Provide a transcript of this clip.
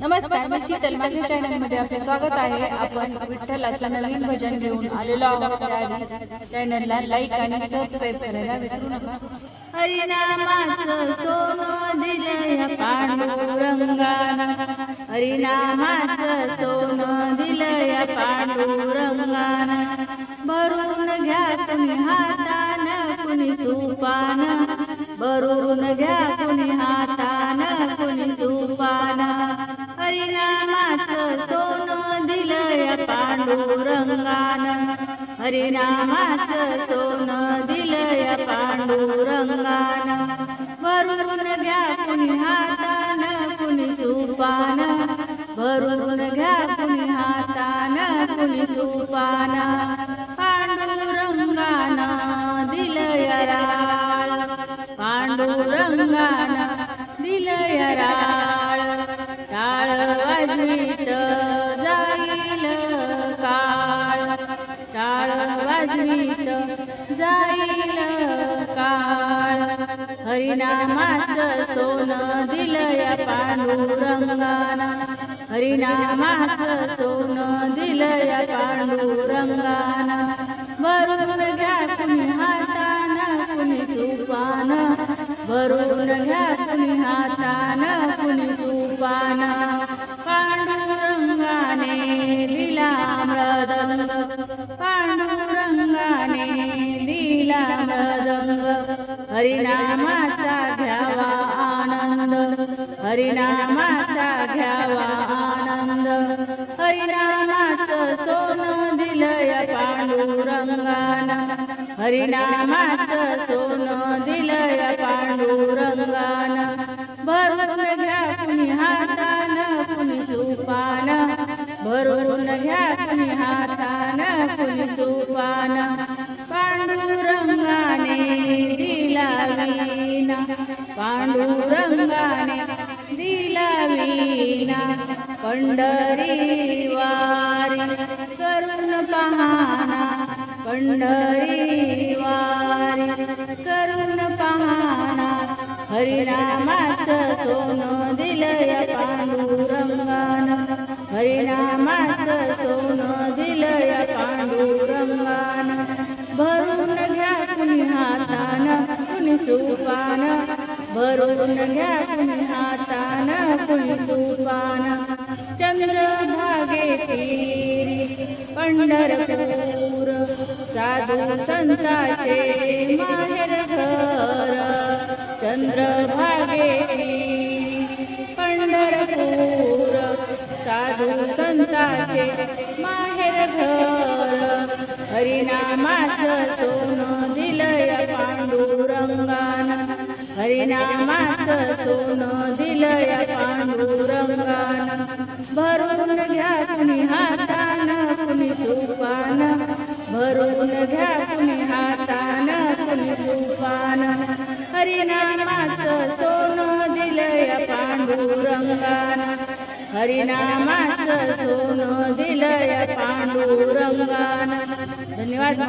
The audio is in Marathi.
नमस्कार मी शीतल माझ्या चॅनलमध्ये आपले स्वागत आहे. आपण विठ्ठलाचं नवीन भजन घेऊन आलेलो आहोत. चॅनलला लाईक आणि सबस्क्राईब करायला विसरू नका. हरिनामाचं सोनं दिलंय पांडुरंगानं. हरिनामाचं सोनं दिलंय पांडुरंगानं. भरून घ्या तुम्ही हातानं कुणी सुपान. भरून घ्या कुणी हातानं. पांडुरंगानं. हरिनामाचं सोनं दिलंय पांडुरंगान. भरून घ्या कुणी हातान कुणी सुपान. भरून घ्या कुणी हातान कुणी सुपान. पांडुरंगान दिलंय राळ. पांडुरंगान दिलंय राळ. टाळ वाजवीत टाळ वाजवीत जाईल काळ. हरिनामाचं सोनं दिलंय पांडुरंगानं. हरिनामाचं सोनं दिलंय पांडुरंगाना. भरून घ्या तुम्ही हातानं कुणी सुपान. भरून घ्या तुम्ही हातानं कुणी सुपान. मृद पांडुरंगाने दिला मृदंग हरिनामाचा घ्यावा आनंद. हरिनामाचा घ्यावा आनंद. हरिनामाचं सोनं दिलंय पांडुरंगाना. हरिनामाचं सोनं दिलंय पांडुरंगाना. भरून घ्या कुणी हातानं कुणी सुपान. भरून घ्या हातान कुणी पांडुरंगाने दिला वीणा पांडुरंगाने दिला वीणा पंढरी वारी करून पहाना पंढरी वारी करून पहाना हरिनामाचं सोनं दिलय पांडू. हरिनामाचं सोनं दिलंय पांडुरंगानं. भरून घ्या कुणी हातानं कुणी सुपान. भरून घ्या कुणी हातानं कुणी सुपान. चंद्रभागे तीरी पंढरपूर. साधू संताचे माहेर घर. चंद्र चंद्रभागे पंढरपूर. साधू संताचे माहेर घर. हरिनामाचं सोनं दिलंय पांडुरंगान. हरिनामाचं सोनं दिलंय पांडुरंगान. भरून घ्या कुणी हातान कुणी सुपान. भरून घ्या कुणी हातान कुणी सुपान. हरिनामाचं सोनं दिलंय पांडुरंगान. हरिनामाच सोनं दिलय पांडुरंगान. धन्यवाद